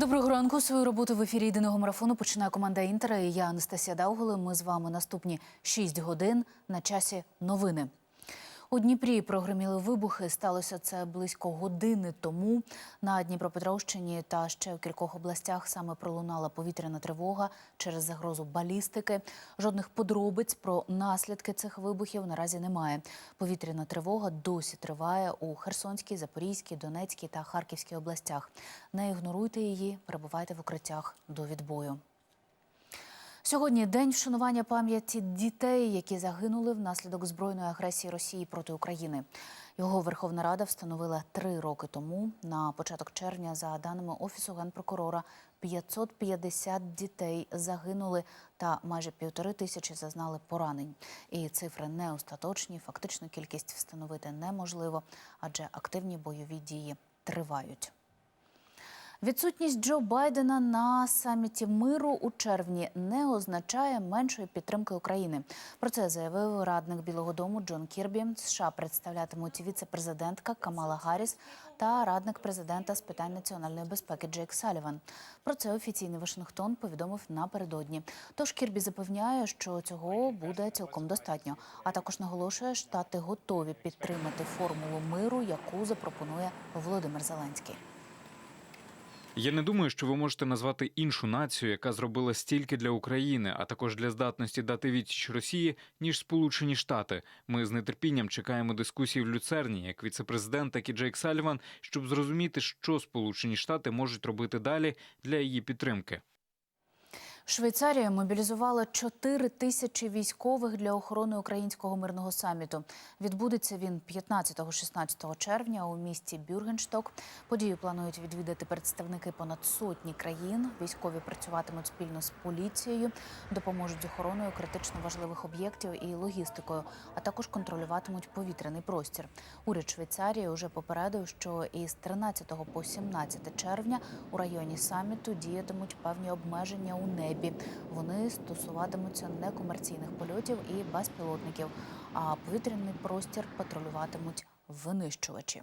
Доброго ранку. Свою роботу в ефірі єдиного марафону починає команда Інтера. І я Анастасія Дауголи. Ми з вами наступні 6 годин на часі новини. У Дніпрі прогреміли вибухи. Сталося це близько години тому. На Дніпропетровщині та ще у кількох областях саме пролунала повітряна тривога через загрозу балістики. Жодних подробиць про наслідки цих вибухів наразі немає. Повітряна тривога досі триває у Херсонській, Запорізькій, Донецькій та Харківській областях. Не ігноруйте її, перебувайте в укриттях до відбою. Сьогодні день вшанування пам'яті дітей, які загинули внаслідок збройної агресії Росії проти України. Його Верховна Рада встановила три роки тому. На початок червня, за даними офісу генпрокурора, 550 дітей загинули та майже півтори тисячі зазнали поранень. І цифри не остаточні. Фактичну кількість встановити неможливо, адже активні бойові дії тривають. Відсутність Джо Байдена на саміті миру у червні не означає меншої підтримки України. Про це заявив радник Білого Дому Джон Кірбі. США представлятимуть віце-президентка Камала Гарріс та радник президента з питань національної безпеки Джейк Саліван. Про це офіційний Вашингтон повідомив напередодні. Тож Кірбі запевняє, що цього буде цілком достатньо. А також наголошує, штати готові підтримати формулу миру, яку запропонує Володимир Зеленський. Я не думаю, що ви можете назвати іншу націю, яка зробила стільки для України, а також для здатності дати відсіч Росії, ніж Сполучені Штати. Ми з нетерпінням чекаємо дискусії в люцерні, як віцепрезидент, так і Джейк Саліван, щоб зрозуміти, що Сполучені Штати можуть робити далі для її підтримки. Швейцарія мобілізувала 4 тисячі військових для охорони українського мирного саміту. Відбудеться він 15-16 червня у місті Бюргеншток. Подію планують відвідати представники понад сотні країн. Військові працюватимуть спільно з поліцією, допоможуть з охороною критично важливих об'єктів і логістикою, а також контролюватимуть повітряний простір. Уряд Швейцарії вже попередив, що із 13 по 17 червня у районі саміту діятимуть певні обмеження у небі. Вони стосуватимуться некомерційних польотів і безпілотників, а повітряний простір патрулюватимуть винищувачі.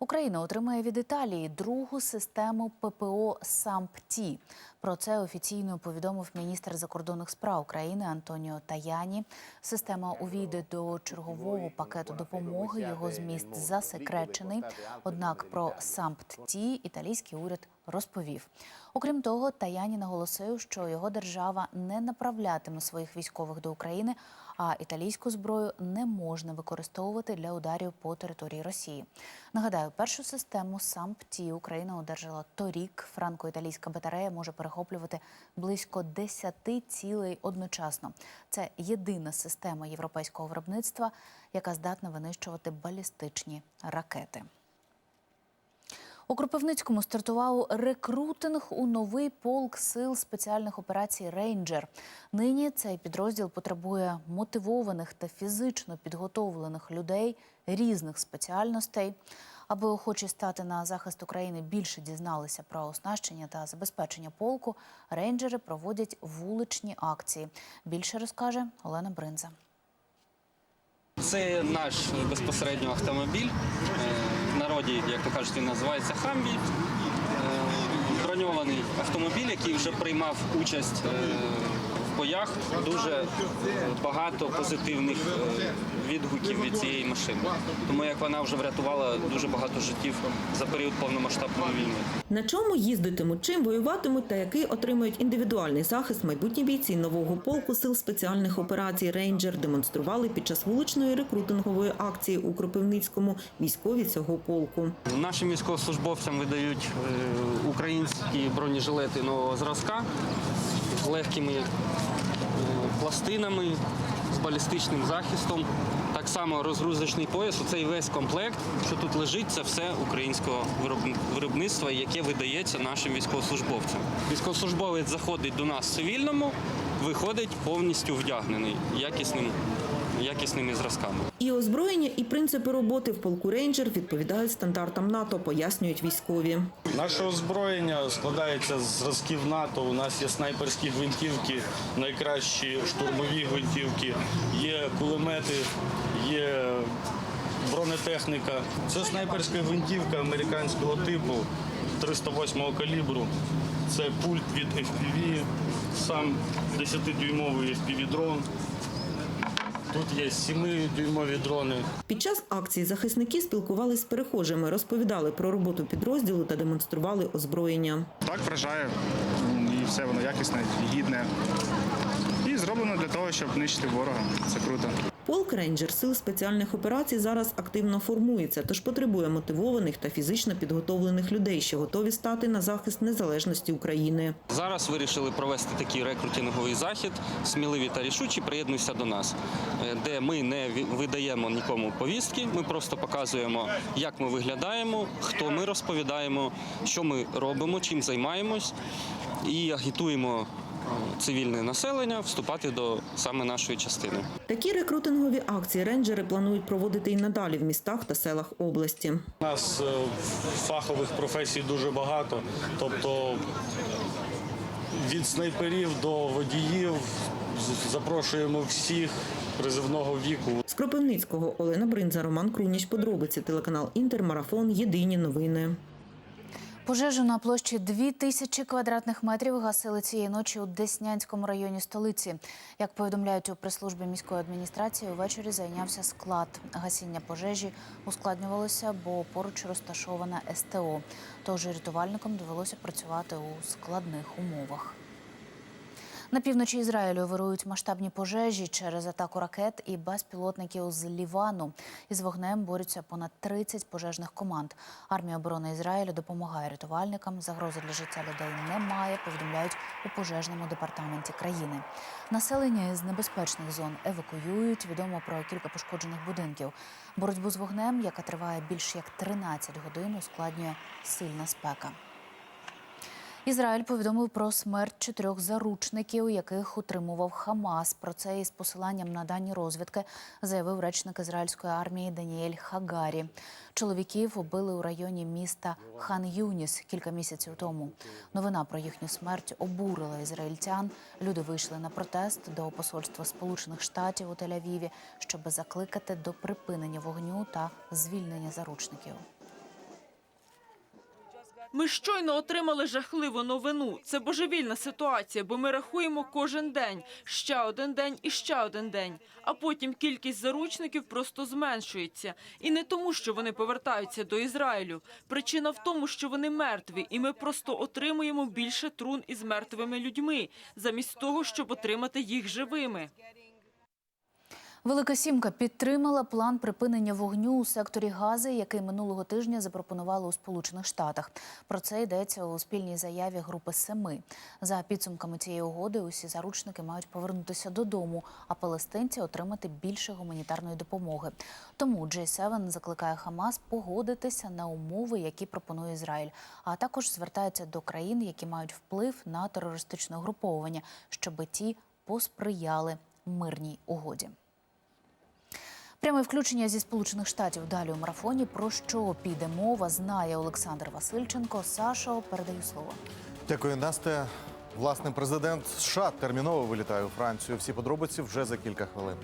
Україна отримає від Італії другу систему ППО САМПТІ. Про це офіційно повідомив міністр закордонних справ України Антоніо Таяні. Система увійде до чергового пакету допомоги. Його зміст засекречений. Однак про САМПТІ італійський уряд розповів. Окрім того, Таяні наголосив, що його держава не направлятиме своїх військових до України, а італійську зброю не можна використовувати для ударів по території Росії. Нагадаю, першу систему САМПТІ Україна одержала торік. Франко-італійська батарея може перехоплювати близько 10 цілей одночасно. Це єдина система європейського виробництва, яка здатна винищувати балістичні ракети. У Кропивницькому стартував рекрутинг у новий полк сил спеціальних операцій Рейнджер. Нині цей підрозділ потребує мотивованих та фізично підготовлених людей різних спеціальностей. Аби охочі стати на захист України більше дізналися про оснащення та забезпечення полку, рейнджери проводять вуличні акції. Більше розкаже Олена Бринза. Це наш безпосередньо автомобіль. Народі, як то кажуть, він називається Хамбі. Е, автомобіль, який вже приймав участь е, в боях. Дуже багато позитивних е, відгуків від цієї машини. Тому як вона вже врятувала дуже багато життів за період повномасштабної війни. На чому їздитимуть, чим воюватимуть та який отримують індивідуальний захист майбутні бійці нового полку сил спеціальних операцій Рейнджер демонстрували під час вуличної рекрутингової акції у Кропивницькому військові цього полку. Нашим військовослужбовцям видають е, українські бронежилети нового зразка з легкими е, пластинами, з балістичним захистом. Так само розгрузочний пояс. Оцей весь комплект, що тут лежить, це все українського виробни- виробництва, яке видається нашим військовослужбовцям. Військовослужбовець заходить до нас в цивільному, виходить повністю вдягнений якісним, якісними зразками. І озброєння, і принципи роботи в полку Рейнджер відповідають стандартам НАТО, пояснюють військові. Наше озброєння складається з зразків НАТО. У нас є снайперські гвинтівки, найкращі штурмові гвинтівки, є кулемети, є бронетехніка. Це снайперська гвинтівка американського типу 308 калібру. Це пульт від FPV, сам 10-дюймовий FPV-дрон. Тут є 7-дюймові дрони. Під час акції захисники спілкувалися з перехожими, розповідали про роботу підрозділу та демонстрували озброєння. Так вражає, і все воно якісне, гідне. І зроблено для того, щоб нищити ворога. Це круто. Полк рейнджер сил спеціальних операцій зараз активно формується, тож потребує мотивованих та фізично підготовлених людей, що готові стати на захист незалежності України. Зараз вирішили провести такий рекрутинговий захід. Сміливі та рішучі приєднуйся до нас, е, де ми не видаємо нікому повістки. Ми просто показуємо, як ми виглядаємо, хто ми розповідаємо, що ми робимо, чим займаємось, і агітуємо цивільне населення вступати до саме нашої частини. Такі рекрутингові акції рейнджери планують проводити і надалі в містах та селах області. У нас е, фахових професій дуже багато. Тобто від снайперів до водіїв запрошуємо всіх призивного віку. З Кропивницького Олена Бринза, Роман Круніч. Подробиці телеканал Інтер. Марафон. Єдині новини. Пожежу на площі 2000 квадратних метрів гасили цієї ночі у Деснянському районі столиці. Як повідомляють у прес-службі міської адміністрації, увечері зайнявся склад. Гасіння пожежі ускладнювалося, бо поруч розташована СТО. Тож рятувальникам довелося працювати у складних умовах. На півночі Ізраїлю вирують масштабні пожежі через атаку ракет і безпілотників з Лівану. Із вогнем борються понад 30 пожежних команд. Армія оборони Ізраїлю допомагає рятувальникам. Загрози для життя людей немає. Повідомляють у пожежному департаменті країни. Населення із небезпечних зон евакуюють. Відомо про кілька пошкоджених будинків. Боротьбу з вогнем, яка триває більш як 13 годин, ускладнює сильна спека. Ізраїль повідомив про смерть чотирьох заручників, яких утримував Хамас. Про це із посиланням на дані розвідки заявив речник ізраїльської армії Даніель Хагарі. Чоловіків убили у районі міста Хан Юніс кілька місяців тому. Новина про їхню смерть обурила ізраїльтян. Люди вийшли на протест до посольства Сполучених Штатів у Тель-Авіві, щоб закликати до припинення вогню та звільнення заручників. Ми щойно отримали жахливу новину. Це божевільна ситуація, бо ми рахуємо кожен день, ще один день і ще один день. А потім кількість заручників просто зменшується. І не тому, що вони повертаються до Ізраїлю. Причина в тому, що вони мертві, і ми просто отримуємо більше трун із мертвими людьми, замість того, щоб отримати їх живими. Велика сімка підтримала план припинення вогню у секторі Гази, який минулого тижня запропонували у Сполучених Штатах. Про це йдеться у спільній заяві групи семи. За підсумками цієї угоди, усі заручники мають повернутися додому, а палестинці отримати більше гуманітарної допомоги. Тому J7 закликає Хамас погодитися на умови, які пропонує Ізраїль, а також звертається до країн, які мають вплив на терористичне угруповування, щоб ті посприяли мирній угоді. Пряме включення зі сполучених штатів далі у марафоні. Про що піде мова, знає Олександр Васильченко. Сашо, передаю слово. Дякую, Насте. Власне, президент США терміново вилітає у Францію. Всі подробиці вже за кілька хвилин.